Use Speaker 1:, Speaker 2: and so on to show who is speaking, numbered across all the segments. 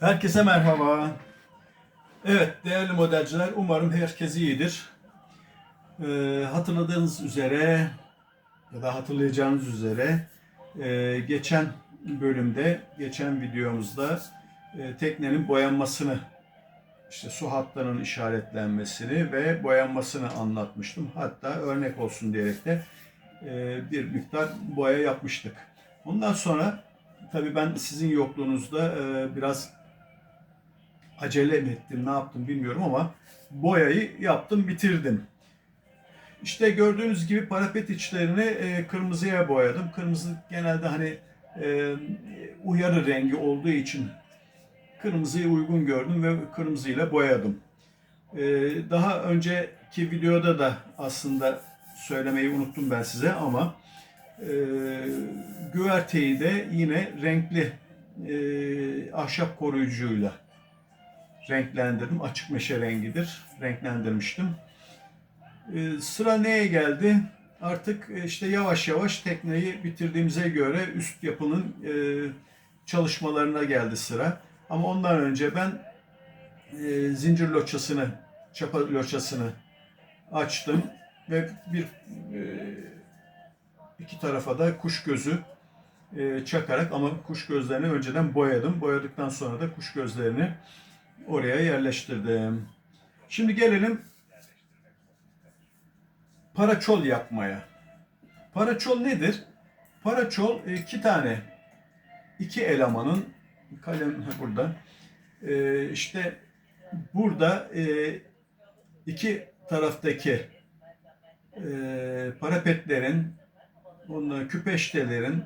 Speaker 1: Herkese merhaba. Evet değerli modelciler umarım herkes iyidir. Ee, hatırladığınız üzere ya da hatırlayacağınız üzere e, geçen bölümde, geçen videomuzda e, teknenin boyanmasını, işte su hatlarının işaretlenmesini ve boyanmasını anlatmıştım. Hatta örnek olsun diyerek de e, bir miktar boya yapmıştık. Ondan sonra tabii ben sizin yokluğunuzda e, biraz acele mi ettim, ne yaptım bilmiyorum ama boyayı yaptım, bitirdim. İşte gördüğünüz gibi parapet içlerini e, kırmızıya boyadım. Kırmızı genelde hani e, uyarı rengi olduğu için kırmızıyı uygun gördüm ve kırmızıyla boyadım. E, daha önceki videoda da aslında söylemeyi unuttum ben size ama güverteyi de yine renkli ahşap koruyucuyla renklendirdim. Açık meşe rengidir. Renklendirmiştim. Ee, sıra neye geldi? Artık e, işte yavaş yavaş tekneyi bitirdiğimize göre üst yapının e, çalışmalarına geldi sıra. Ama ondan önce ben e, zincir loçasını, çapa loçasını açtım ve bir e, iki tarafa da kuş gözü e, çakarak ama kuş gözlerini önceden boyadım. Boyadıktan sonra da kuş gözlerini oraya yerleştirdim. Şimdi gelelim paraçol yapmaya. Paraçol nedir? Paraçol e, iki tane iki elemanın kalem burada e, işte burada e, iki taraftaki parapetlerin onların küpeştelerin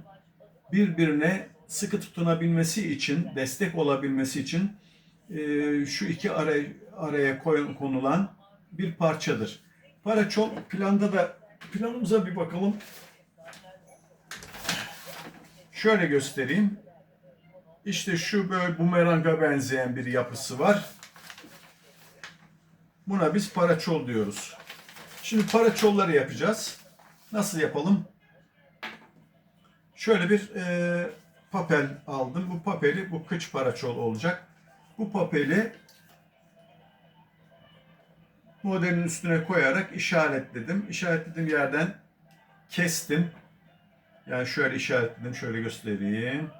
Speaker 1: birbirine sıkı tutunabilmesi için, destek olabilmesi için e, şu iki araya, araya konulan bir parçadır. Paraçol planda da planımıza bir bakalım. Şöyle göstereyim. İşte şu böyle bumeranga benzeyen bir yapısı var. Buna biz paraçol diyoruz. Şimdi paraçolları yapacağız. Nasıl yapalım? Şöyle bir e, papel aldım. Bu papeli bu kıç paraçol olacak. Bu papeli modelin üstüne koyarak işaretledim. İşaretlediğim yerden kestim. Yani şöyle işaretledim. Şöyle göstereyim.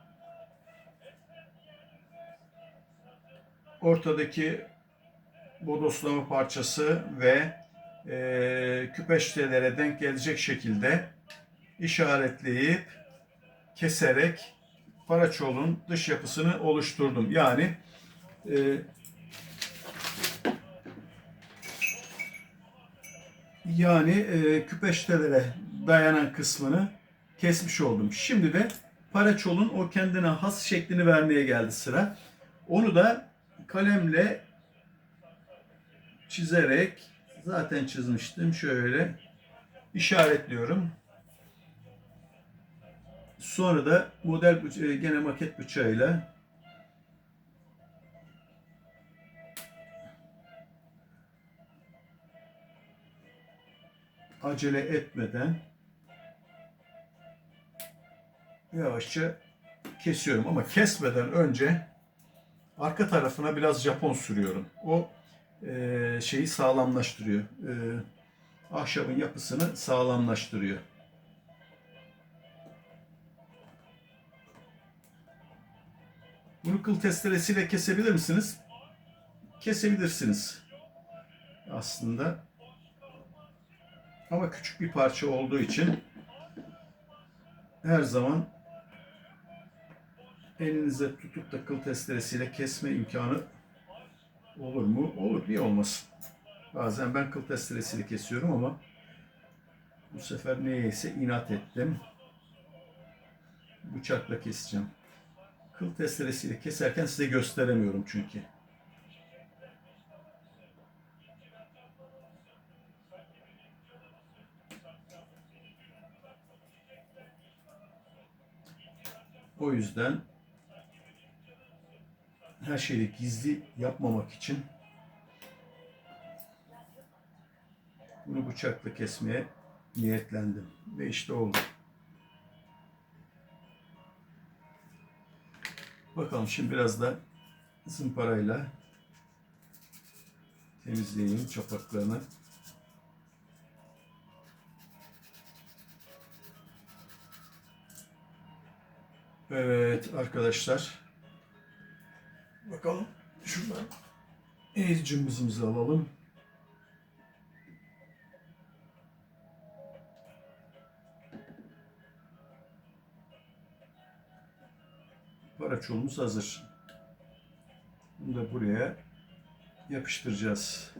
Speaker 1: Ortadaki bodoslama parçası ve e, küpeştelere denk gelecek şekilde işaretleyip keserek paraçolun dış yapısını oluşturdum. Yani e, yani e, küpeştelere dayanan kısmını kesmiş oldum. Şimdi de paraçolun o kendine has şeklini vermeye geldi sıra. Onu da kalemle çizerek zaten çizmiştim. Şöyle işaretliyorum. Sonra da model bıça- gene maket bıçağıyla acele etmeden yavaşça kesiyorum ama kesmeden önce arka tarafına biraz Japon sürüyorum. O e, şeyi sağlamlaştırıyor. E, ahşabın yapısını sağlamlaştırıyor. Bunu kıl testeresiyle kesebilir misiniz? Kesebilirsiniz. Aslında. Ama küçük bir parça olduğu için her zaman elinize tutup da kıl testeresiyle kesme imkanı olur mu? Olur. Niye olmasın? Bazen ben kıl testeresiyle kesiyorum ama bu sefer neyse inat ettim. Bıçakla keseceğim. Kıl testeresiyle keserken size gösteremiyorum çünkü. O yüzden her şeyi gizli yapmamak için bunu bıçakla kesmeye niyetlendim. Ve işte oldu. Bakalım şimdi biraz da zımparayla temizleyin çapaklarını. Evet arkadaşlar. Bakalım şuradan el cımbızımızı alalım. Paraçolumuz hazır. Bunu da buraya yapıştıracağız.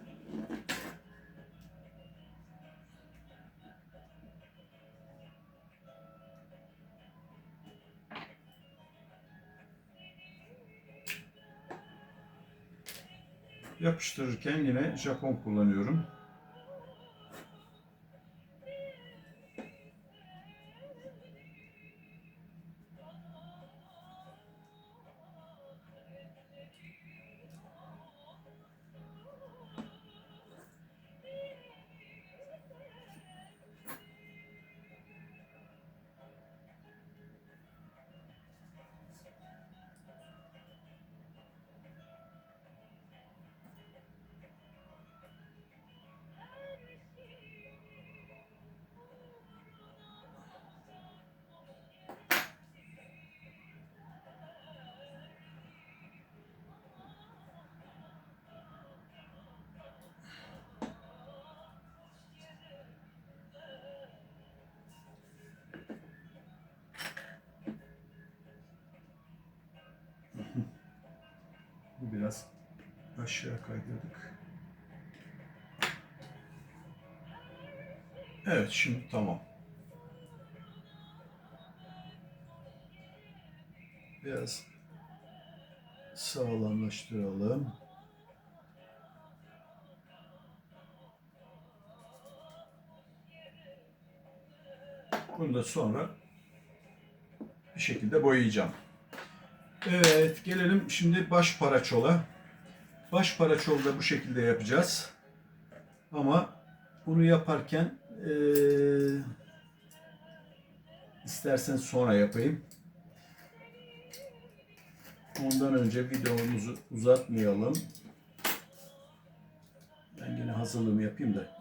Speaker 1: Yapıştırırken yine Japon kullanıyorum. Aşağı kaydırdık. Evet şimdi tamam. Biraz sağlamlaştıralım. Bunu da sonra bir şekilde boyayacağım. Evet, gelelim şimdi baş paraçola. Baş paraçolu da bu şekilde yapacağız. Ama bunu yaparken eee istersen sonra yapayım. Ondan önce videomuzu uzatmayalım. Ben yine hazırlığımı yapayım da.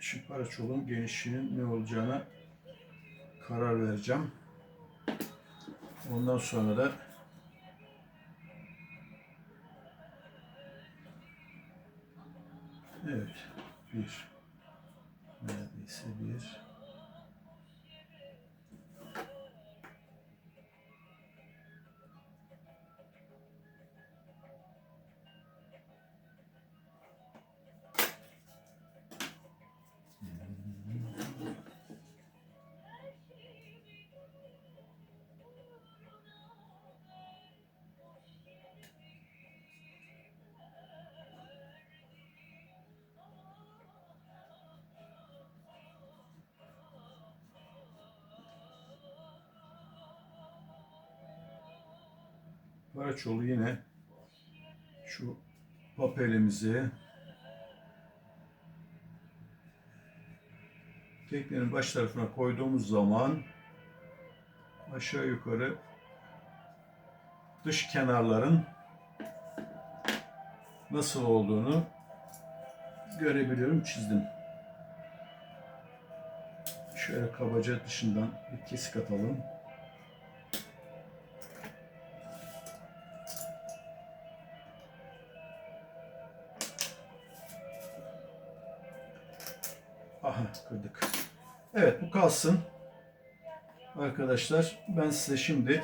Speaker 1: Evet. Şu paraçolun genişliğinin ne olacağına karar vereceğim. Ondan sonra da Evet. Bir. Neredeyse bir. Paraçolu yine şu papelimizi teknenin baş tarafına koyduğumuz zaman aşağı yukarı dış kenarların nasıl olduğunu görebiliyorum çizdim. Şöyle kabaca dışından bir kesik atalım. Kalsın. Arkadaşlar ben size şimdi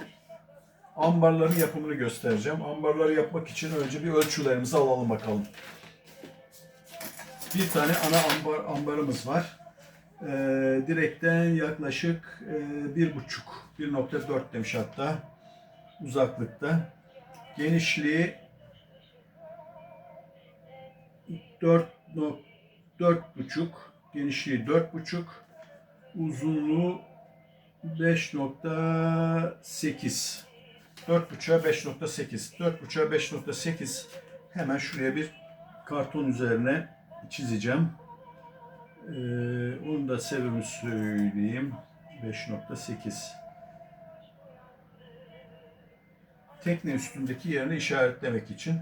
Speaker 1: ambarların yapımını göstereceğim. Ambarları yapmak için önce bir ölçülerimizi alalım bakalım. Bir tane ana ambar, ambarımız var. Ee, direkten yaklaşık e, bir buçuk, 1.4 demiş hatta uzaklıkta. Genişliği 4 dört buçuk, genişliği dört buçuk, uzunluğu 5.8 4.5'a 5.8. 4.5'a 5.8 hemen şuraya bir karton üzerine çizeceğim. Ee, onun da sebebini söyleyeyim. 5.8. Tekne üstündeki yerini işaretlemek için.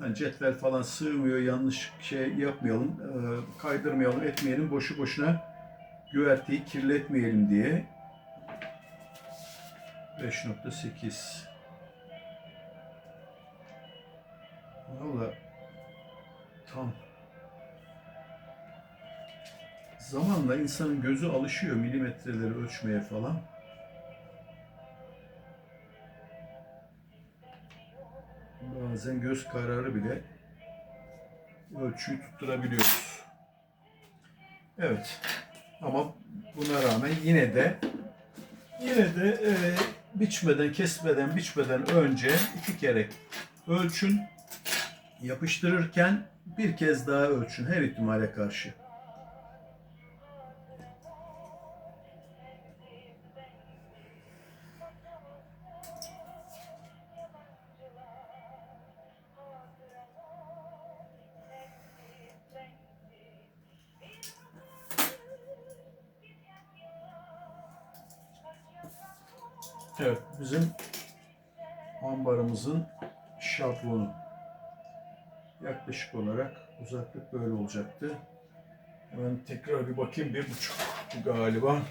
Speaker 1: Yani cetvel falan sığmıyor, yanlış şey yapmayalım, e, kaydırmayalım, etmeyelim, boşu boşuna güverteyi kirletmeyelim diye. 5.8 Valla tam zamanla insanın gözü alışıyor milimetreleri ölçmeye falan. Bazen göz kararı bile ölçüyü tutturabiliyoruz. Evet. Ama buna rağmen yine de yine de e, biçmeden, kesmeden, biçmeden önce iki kere ölçün. Yapıştırırken bir kez daha ölçün her ihtimale karşı. Olarak uzaklık böyle olacaktı. Hemen tekrar bir bakayım. Bir buçuk galiba.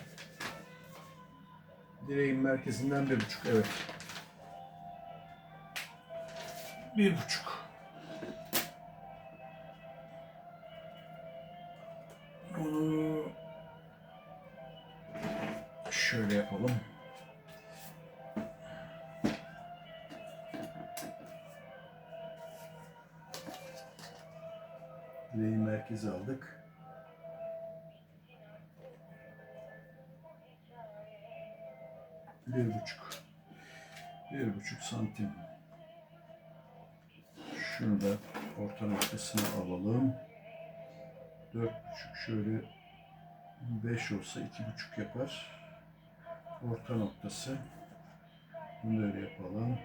Speaker 1: Direğin merkezinden bir buçuk, evet. Bir buçuk. Şöyle beş olsa iki buçuk yapar. Orta noktası. Bunu öyle yapalım.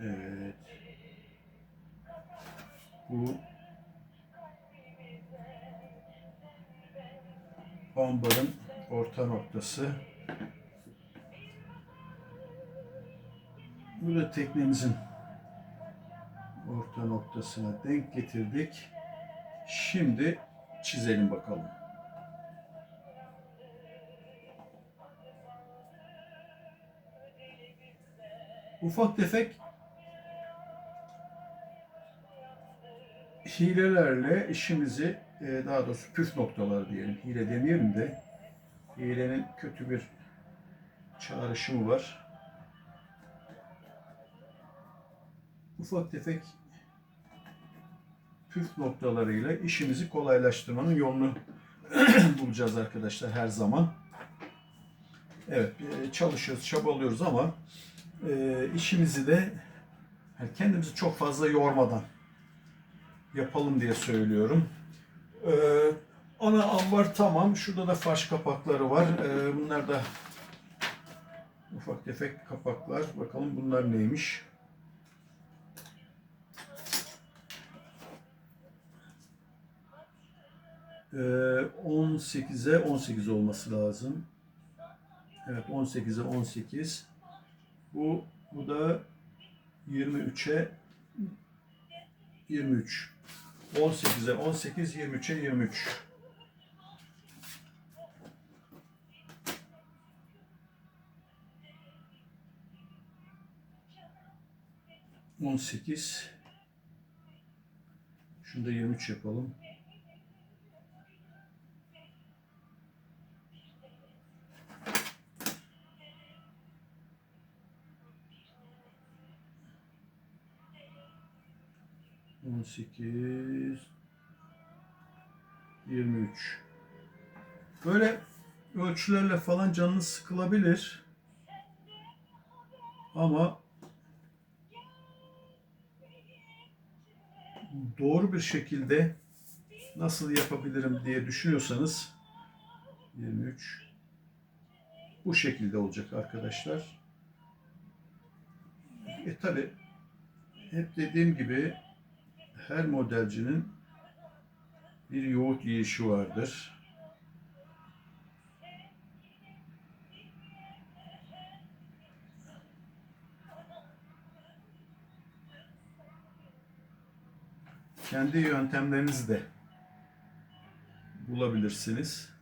Speaker 1: Evet. Bu ambarın orta noktası. Bu da teknemizin orta noktasına denk getirdik. Şimdi çizelim bakalım. Ufak tefek hilelerle işimizi e, daha doğrusu püf noktaları diyelim. Hile demeyelim de hilenin kötü bir çağrışımı var. Ufak tefek püf noktalarıyla işimizi kolaylaştırmanın yolunu bulacağız arkadaşlar her zaman. Evet e, çalışıyoruz, çabalıyoruz ama e, işimizi de kendimizi çok fazla yormadan yapalım diye söylüyorum. Ee, ana ambar tamam. Şurada da farş kapakları var. Bunlar da ufak tefek kapaklar. Bakalım bunlar neymiş. 18'e 18 olması lazım. Evet 18'e 18. Bu bu da 23'e 23. 18'e 18, 23'e 23. On sekiz. Şunu da 23 yapalım. On sekiz. Yirmi üç. Böyle ölçülerle falan canınız sıkılabilir. Ama doğru bir şekilde nasıl yapabilirim diye düşünüyorsanız 23 bu şekilde olacak arkadaşlar. E tabi hep dediğim gibi her modelcinin bir yoğurt yiyişi vardır. Kendi yöntemlerinizi de bulabilirsiniz.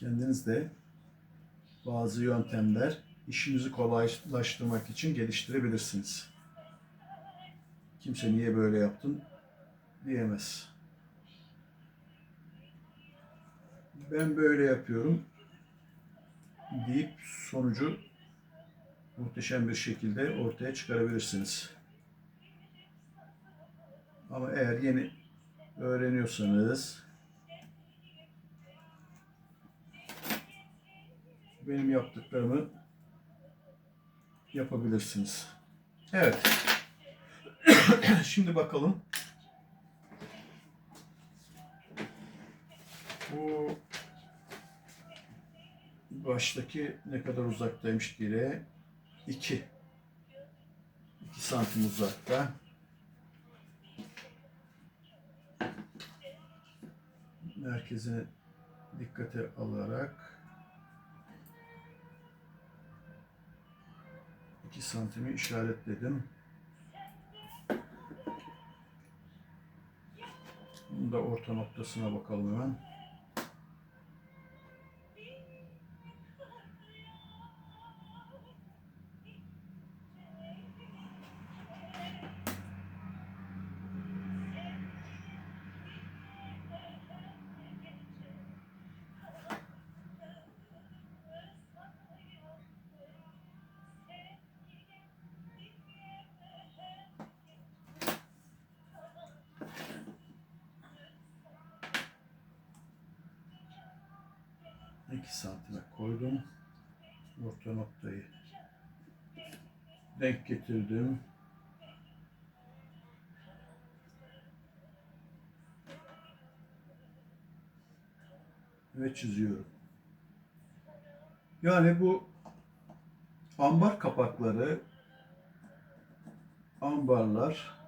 Speaker 1: Kendiniz de bazı yöntemler işinizi kolaylaştırmak için geliştirebilirsiniz. Kimse niye böyle yaptın diyemez. Ben böyle yapıyorum deyip sonucu muhteşem bir şekilde ortaya çıkarabilirsiniz. Ama eğer yeni öğreniyorsanız benim yaptıklarımı yapabilirsiniz. Evet. Şimdi bakalım. Bu baştaki ne kadar uzaktaymış diye 2 2 santim uzakta. Merkezine dikkate alarak santimi işaretledim. Bunu da orta noktasına bakalım hemen. İki santime koydum. Orta noktayı denk getirdim. Ve çiziyorum. Yani bu ambar kapakları ambarlar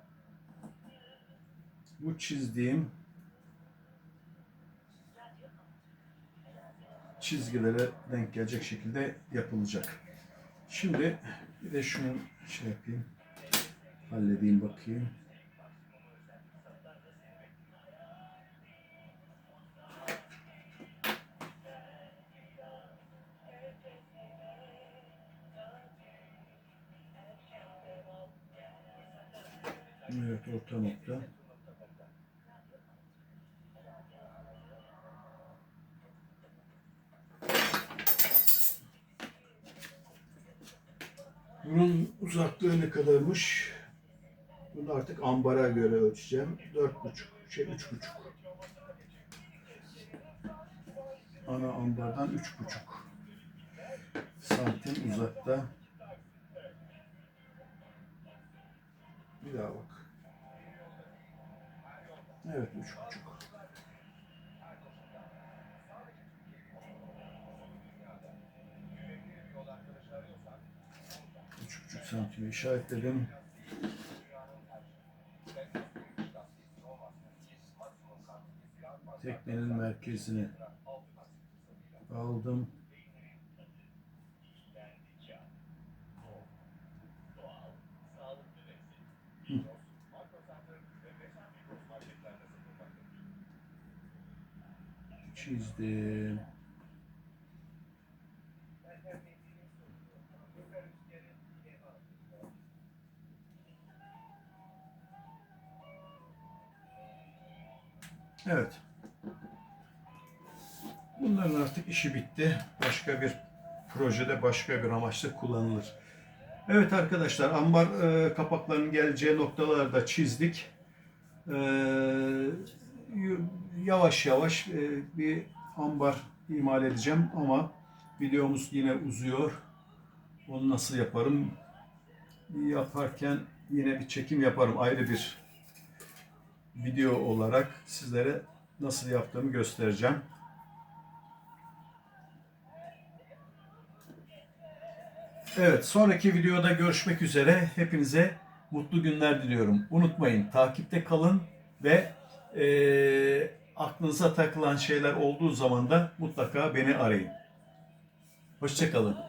Speaker 1: bu çizdiğim çizgilere denk gelecek şekilde yapılacak. Şimdi bir de şunu şey yapayım. Halledeyim bakayım. Evet orta nokta. Uzaklığı ne kadarmış? Bunu artık ambara göre ölçeceğim. Dört buçuk, şey üç buçuk. Ana ambardan üç buçuk santim uzakta. Bir daha bak. Evet üç buçuk. Santimi işaretledim. Teknenin merkezini aldım. Hı. Çizdim. Evet. Bunların artık işi bitti. Başka bir projede başka bir amaçla kullanılır. Evet arkadaşlar ambar e, kapaklarının geleceği noktaları da çizdik. E, yavaş yavaş e, bir ambar imal edeceğim ama videomuz yine uzuyor. Onu nasıl yaparım? Yaparken yine bir çekim yaparım ayrı bir video olarak sizlere nasıl yaptığımı göstereceğim. Evet, sonraki videoda görüşmek üzere. Hepinize mutlu günler diliyorum. Unutmayın, takipte kalın ve eee, aklınıza takılan şeyler olduğu zaman da mutlaka beni arayın. Hoşçakalın.